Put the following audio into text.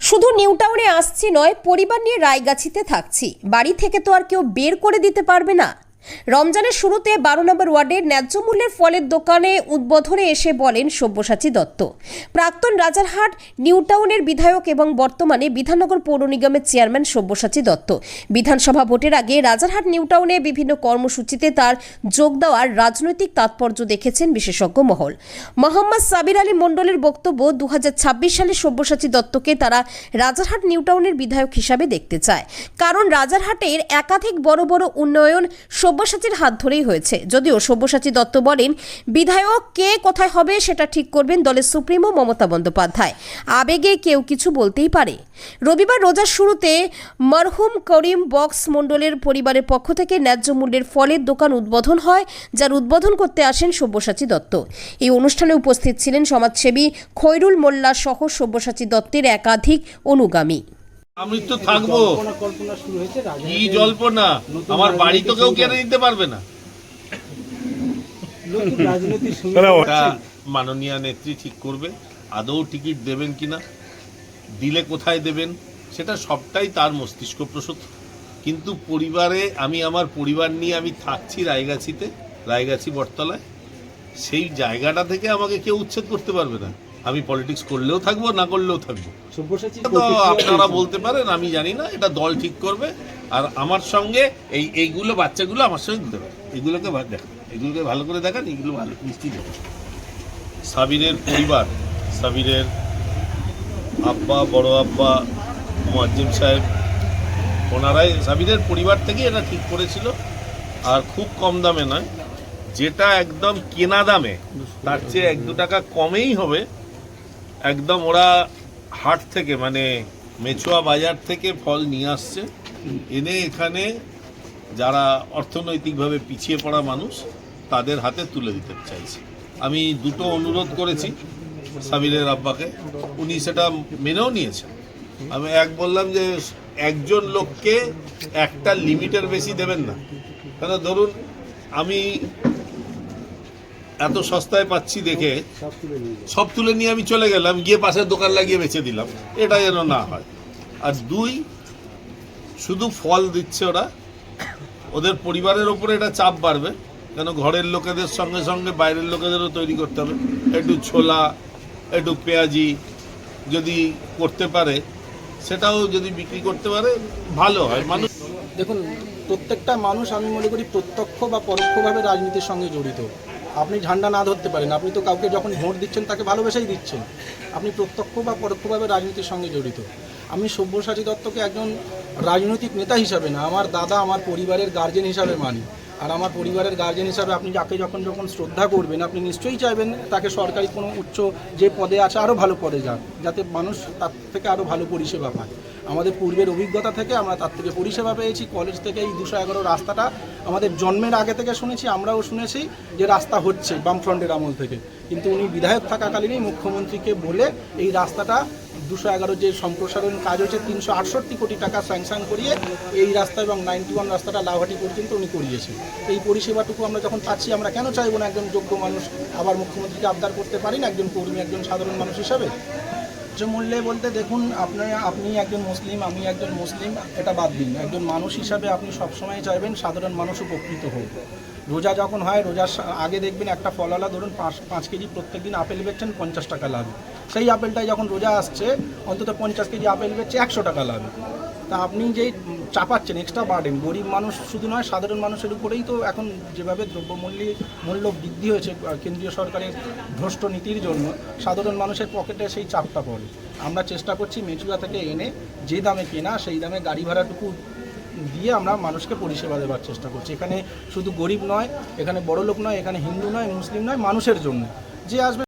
শুধু নিউ টাউনে আসছি নয়, পরিবার নিয়ে রায়গাছিতে থাকছি। বাড়ি থেকে তো আর কেউ বের করে দিতে পারবে না। রমজানের শুরুতে বারো নম্বর ওয়ার্ডের ন্যায্য মূল্যের ফলের দোকানে উদ্বোধনে এসে বলেন সব্যসাচী দত্ত। প্রাক্তন রাজারহাট, নিউ টাউনের বিধায়ক এবং বর্তমানে বিধাননগর পৌর নিগমের চেয়ারম্যান সব্যসাচী দত্ত। বিধানসভা ভোটের আগে রাজারহাট, নিউ টাউনে বিভিন্ন কর্মসূচিতে তার যোগ দেওয়ার রাজনৈতিক তাৎপর্য দেখেছেন বিশেষজ্ঞ মহল। মোহাম্মদ সাবির আলী মণ্ডলের বক্তব্য দু হাজার ছাব্বিশ সালে সব্যসাচী দত্তকে তারা রাজারহাট, নিউ টাউনের বিধায়ক হিসাবে দেখতে চায়। কারণ রাজারহাটের একাধিক বড় বড় উন্নয়ন সব্যসাচীর হাত ধরেই হয়েছে। যদিও সব্যসাচী দত্ত বলেন, বিধায়ক কে কোথায় হবে সেটা ঠিক করবেন দলের সুপ্রিমো মমতা বন্দ্যোপাধ্যায়। আবেগে কেউ কিছু বলতেই পারে। রবিবার রোজার শুরুতে মরহুম করিম বক্স মণ্ডলের পরিবারের পক্ষ থেকে ন্যায্য মূল্যের ফলের দোকান উদ্বোধন হয়, যার উদ্বোধন করতে আসেন সব্যসাচী দত্ত। এই অনুষ্ঠানে উপস্থিত ছিলেন সমাজসেবী খৈরুল মোল্লা সহ সব্যসাচী দত্তের একাধিক অনুগামী। আমি তো থাকব। কল্পনা কল্পনা শুরু হয়েছে কি জল্পনা? আমার বাড়ি তো কেউ কেড়ে নিতে পারবে না। মাননীয় নেত্রী ঠিক করবে। আদৌ টিকিট দেবেন কিনা? দিলে কোথায় দেবেন? সেটা সবটাই তার মস্তিষ্ক প্রসূত। কিন্তু পরিবারে আমি আমার পরিবার নিয়ে আমি থাকছি রায়গাছিতে রায়গাছি বটতলায়। সেই জায়গাটা থেকে আমাকে কেউ উচ্ছেদ করতে পারবে না। আমি পলিটিক্স করলেও থাকব না করলেও থাকব। তো আপনারা বলতে পারেন আমি জানি না এটা দল ঠিক করবে। আর আমার সঙ্গে এই এইগুলো বাচ্চাগুলো আমার সঙ্গে দিতে পারে। এগুলোকে দেখান এগুলোকে ভালো করে দেখান এগুলো ভালো মিষ্টি দেখান। সাবিরের পরিবার সাবিরের আব্বা বড় আব্বা মোয়াজ্জিম সাহেব ওনারাই সাবিরের পরিবার থেকেই এটা ঠিক করেছিল। আর খুব কম দামে নয় যেটা একদম কেনা দামে তার চেয়ে এক দু টাকা কমেই হবে একদম ওরা হাট থেকে মানে মেছুয়া বাজার থেকে ফল নিয়ে আসছে। এনে এখানে যারা অর্থনৈতিকভাবে পিছিয়ে পড়া মানুষ, তাদের হাতে তুলে দিতে চাইছে। আমি দুটো অনুরোধ করেছি সাবিরের আব্বাকে। উনি সেটা মেনেও নিয়েছেন। আমি এক বললাম যে, একজন লোককে একটা লিমিটের বেশি দেবেন না। কেন? ধরুন, আমি এত সস্তায় পাচ্ছি দেখে সব তুলে নিয়ে আমি চলে গেলাম, গিয়ে পাশের দোকান লাগিয়ে বেচে দিলাম। এটা যেন না হয়। আর দুই, শুধু ফল দিচ্ছে ওরা। ওদের পরিবারের ওপরে এটা চাপ বাড়বে, কেন ঘরের লোকেদের সঙ্গে সঙ্গে বাইরের লোকেদেরও তৈরি করতে হবে। একটু ছোলা, একটু পেঁয়াজি যদি করতে পারে, সেটাও যদি বিক্রি করতে পারে, ভালো হয়। মানুষ দেখুন, প্রত্যেকটা মানুষ আমি মনে করি প্রত্যক্ষ বা পরোক্ষভাবে রাজনীতির সঙ্গে জড়িত। আপনি ঝান্ডা না ধরতে পারেন। আপনি তো কাউকে যখন ভোট দিচ্ছেন, তাকে ভালোবেসেই দিচ্ছেন। আপনি প্রত্যক্ষ বা পরোক্ষভাবে রাজনীতির সঙ্গে জড়িত। আমি সব্যসাচী দত্তকে একজন রাজনৈতিক নেতা হিসাবে না, আমার দাদা আমার পরিবারের গার্জেন হিসাবে মানি। আর আমার পরিবারের গার্জেন হিসাবে আপনি যাকে যখন যখন শ্রদ্ধা করবেন, আপনি নিশ্চয়ই চাইবেন তাকে সরকারি কোনো উচ্চ যে পদে আছে আরও ভালো পদে যান যাতে মানুষ তার থেকে আরও ভালো পরিষেবা পায়। আমাদের পূর্বের অভিজ্ঞতা থেকে আমরা তার থেকে পরিষেবা পেয়েছি। কলেজ থেকে এই দুশো এগারো রাস্তাটা আমাদের জন্মের আগে থেকে শুনেছি, আমরাও শুনেছি যে রাস্তা হচ্ছে বামফ্রন্টের আমল থেকে। কিন্তু উনি বিধায়ক থাকাকালীনই মুখ্যমন্ত্রীকে বলে এই রাস্তাটা দুশো এগারো যে সম্প্রসারণ কাজ হচ্ছে তিনশো আটষট্টি কোটি টাকা স্যাংশন করিয়ে এই রাস্তা এবং নাইনটি ওয়ান রাস্তাটা লাউহাটি পর্যন্ত উনি করিয়েছেন। এই পরিষেবাটুকু আমরা যখন পাচ্ছি, আমরা কেন চাইব না একজন যোগ্য মানুষ আবার মুখ্যমন্ত্রীকে আবদার করতে পারি না, একজন কর্মী, একজন সাধারণ মানুষ হিসাবে? যে মূল্যে বলতে দেখুন, আপনার, আপনি একজন মুসলিম, আমি একজন মুসলিম, এটা বাদ দিন। একজন মানুষ হিসাবে আপনি সবসময় চাইবেন সাধারণ মানুষ উপকৃত হোক। রোজা যখন হয়, রোজার আগে দেখবেন একটা ফলওয়ালা ধরুন পাঁচ পাঁচ কেজি প্রত্যেক দিন আপেল বেচছেন, পঞ্চাশ টাকা লাভ। সেই আপেলটাই যখন রোজা আসছে, অন্তত পঞ্চাশ কেজি আপেল বেচছে, একশো টাকা লাভ। তা আপনি যেই চাপাচ্ছেন এক্সট্রা বার্ডেন গরিব মানুষ শুধু নয়, সাধারণ মানুষের উপরেই তো এখন যেভাবে দ্রব্যমূল্য মূল্য বৃদ্ধি হয়েছে কেন্দ্রীয় সরকারের ভ্রষ্ট নীতির জন্য, সাধারণ মানুষের পকেটে সেই চাপটা পড়ে। আমরা চেষ্টা করছি মেচুয়া থেকে এনে যে দামে কেনা, সেই দামে গাড়ি ভাড়াটুকু দিয়ে আমরা মানুষকে পরিষেবা দেওয়ার চেষ্টা করছি। এখানে শুধু গরিব নয়, এখানে বড় লোক নয়, এখানে হিন্দু নয়, মুসলিম নয়, মানুষের জন্য। যে আসবে